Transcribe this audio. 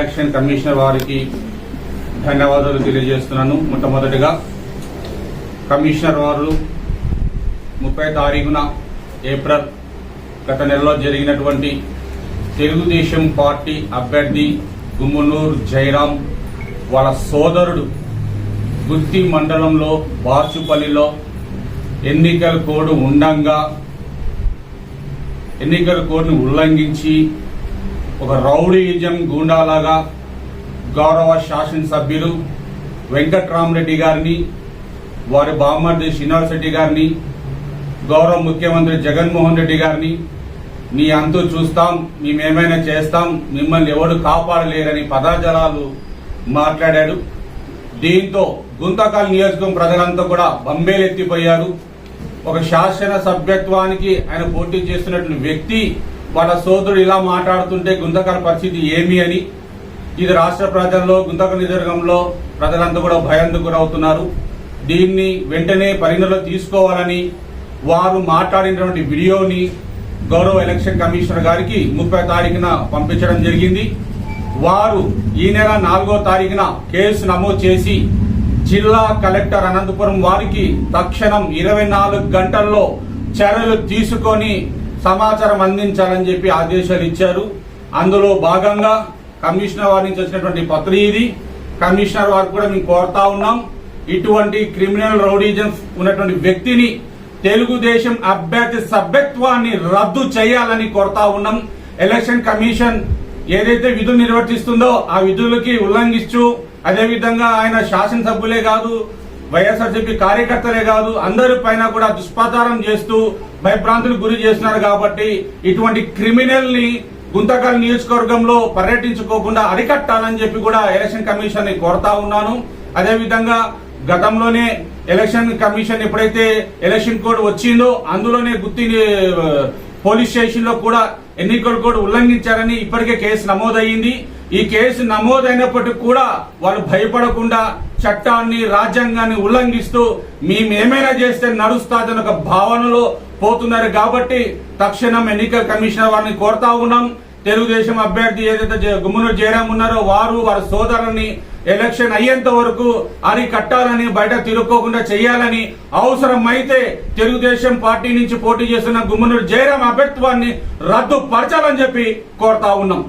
Election commissioner వారికి ధన్యవాదాలు తెలియజేస్తున్నాను. మొట్టమొదటిగా కమిషనర్ వారు ముప్పై తారీఖున ఏప్రిల్ గత నెలలో జరిగినటువంటి తెలుగుదేశం పార్టీ అభ్యర్థి గుమ్మనూరు జయరాం వాళ్ళ సోదరుడు గుత్తి మండలంలో బాచుపల్లిలో ఎన్నికల కోడ్ ఉండంగా ఎన్నికల కోడ్ని ఉల్లంఘించి ఒక రౌడీజం గూండాలాగా గౌరవ శాసనసభ్యులు వెంకట్రామరెడ్డి గారిని వారి బామ్మర్ది శ్రీనివాస్ రెడ్డి గారిని గౌరవ ముఖ్యమంత్రి జగన్మోహన్ రెడ్డి గారిని మీ అంతు చూస్తాం మేమేమైనా చేస్తాం మిమ్మల్ని ఎవడు కాపాడలేరని పదాజలాలు మాట్లాడాడు. దీంతో గుంతకల్ నియోజకవర్గం ప్రజలంతా కూడా బంబేలెత్తిపోయారు. ఒక శాసన సభ్యత్వానికి ఆయన పోటీ చేస్తున్నటువంటి వ్యక్తి వాళ్ళ సోదరుడు ఇలా మాట్లాడుతుంటే గుంతకల పరిస్థితి ఏమి అని ఇది రాష్ట్ర ప్రజల్లో గుంతక నిదర్గంలో ప్రజలంతా కూడా భయాందుకు గురవుతున్నారు. దీన్ని వెంటనే పరిగణలో తీసుకోవాలని వారు మాట్లాడినటువంటి వీడియోని గౌరవ ఎలక్షన్ కమిషనర్ గారికి ముప్పై తారీఖున పంపించడం జరిగింది. వారు ఈ నెల నాలుగో తారీఖున కేసు నమోదు చేసి జిల్లా కలెక్టర్ అనంతపురం వారికి తక్షణం ఇరవై నాలుగు గంటల్లో చర్యలు తీసుకొని సమాచారం అందించాలని చెప్పి ఆదేశాలు ఇచ్చారు. అందులో భాగంగా కమిషనర్ వారి నుంచి వచ్చినటువంటి పత్రి ఇది. కమిషనర్ వారు కూడా మేము కోరుతా ఉన్నాం. ఇటువంటి క్రిమినల్ రౌడీజన్స్ ఉన్నటువంటి వ్యక్తిని తెలుగుదేశం అభ్యర్థి సభ్యత్వాన్ని రద్దు చేయాలని కోరుతా ఉన్నాం. ఎలక్షన్ కమిషన్ ఏదైతే విధులు నిర్వర్తిస్తుందో ఆ విధులకి ఉల్లంఘిస్తూ అదేవిధంగా ఆయన శాసనసభ్యులే కాదు వైఎస్ఆర్సీపీ కార్యకర్తలే కాదు అందరి పైన కూడా దుష్పాచారం చేస్తూ భయభ్రాంతులకు గురి చేస్తున్నారు కాబట్టి ఇటువంటి క్రిమినల్ని గుంతకల్ నియోజకవర్గంలో పర్యటించుకోకుండా అరికట్టాలని చెప్పి కూడా ఎలక్షన్ కమిషన్ని కోరుతా ఉన్నాను. అదేవిధంగా గతంలోనే ఎలక్షన్ కమిషన్ ఎప్పుడైతే ఎలక్షన్ కోడ్ వచ్చిందో అందులోనే గుత్తి పోలీస్ స్టేషన్లో కూడా ఎన్నికల కోడ్ ఉల్లంఘించారని ఇప్పటికే కేసు నమోదయ్యింది. ఈ కేసు నమోదైనప్పటికీ కూడా వాళ్ళు భయపడకుండా చట్టాన్ని రాజ్యాంగాన్ని ఉల్లంఘిస్తూ మేమేమైనా చేస్తే నడుస్తాదని ఒక భావనలో పోతున్నారు కాబట్టి తక్షణం ఎన్నికల కమిషనర్ వారిని కోరుతా ఉన్నాం. తెలుగుదేశం అభ్యర్థి ఏదైతే జ- గుమ్మనూరు జయరాం ఉన్నారో వారు వారి సోదరుని ఎలక్షన్ అయ్యేంత వరకు అరికట్టాలని బయట తిరుక్కోకుండా చేయాలని అవసరమైతే తెలుగుదేశం పార్టీ నుంచి పోటీ చేస్తున్న గుమ్మనూరు జయరాం అభ్యర్థిత్వాన్ని రద్దు పరచాలని చెప్పి కోరుతా ఉన్నాం.